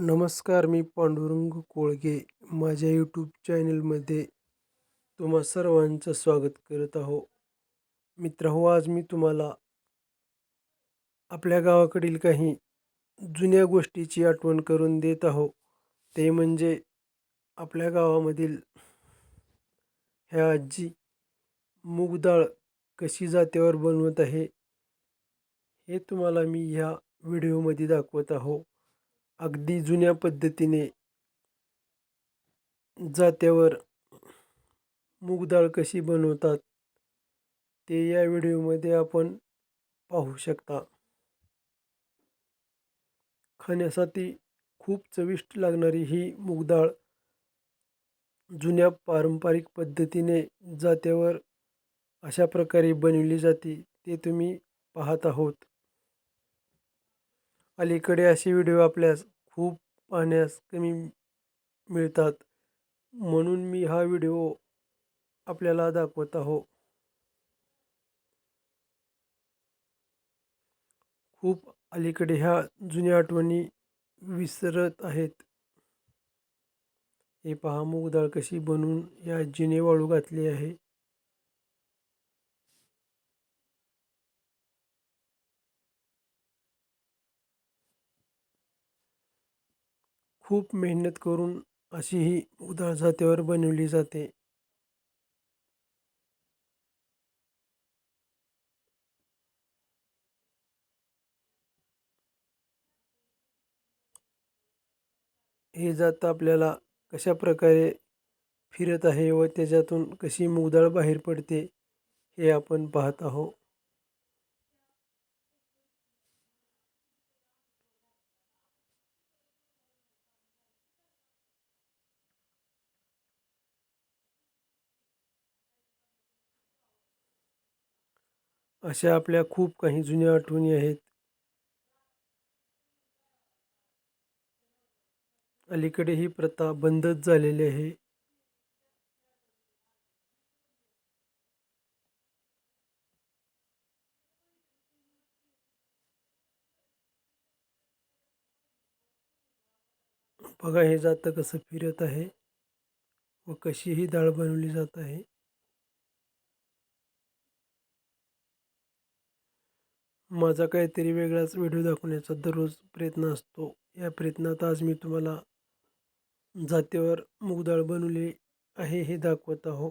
नमस्कार मी पांडुरंग कोळगे. माझ्या यूट्यूब चॅनलमध्ये तुम्हा सर्वांचं स्वागत करत आहो. मित्रहो आज मी तुम्हाला आपल्या गावाकडील काही जुन्या गोष्टीची आठवण करून देत आहो. ते म्हणजे आपल्या गावामधील ह्या आजी मूग डाळ कशी जात्यावर बनवत आहे हे तुम्हाला मी ह्या व्हिडिओमध्ये दाखवत आहो. अगदी जुन्या पद्धतीने जात्यावर मूग डाळ कशी बनवतात ते या व्हिडिओमध्ये आपण पाहू शकता. खाण्यासाठी खूप चविष्ट लागणारी ही मूग डाळ जुन्या पारंपरिक पद्धतीने जात्यावर अशा प्रकारे बनवली जाते ते तुम्ही पाहत आहोत. अलीकडे असे व्हिडिओ आपल्यास खूप पाहण्यास कमी मिळतात. म्हणून मी हा व्हिडिओ आपल्याला दाखवत आहो. खूप अलीकडे ह्या जुन्या आठवणी विसरत आहेत. हे पहा मूग डाळ कशी बनवून या आजीने वाळू घातली आहे. खूप मेहनत करून अशी ही उदाळ जात्यावर बनवली जाते. हे जात आपल्याला कशा प्रकारे फिरत आहे व त्याच्यातून कशी मुगदाळ बाहेर पडते हे आपण पाहत आहोत. अशा आपल्या खूप काही जुन्या आठवणी आहेत. अलीकडे ही प्रथा बंदच झालेली आहे. बघा हे जातं कसं फिरत आहे व कशी ही डाळ बनवली जात आहे. माझा काहीतरी वेगळाच व्हिडिओ दाखवण्याचा दररोज प्रयत्न असतो. या प्रयत्नात आज मी तुम्हाला जातीवर मूगडाळ बनवली आहे हे दाखवत आहो.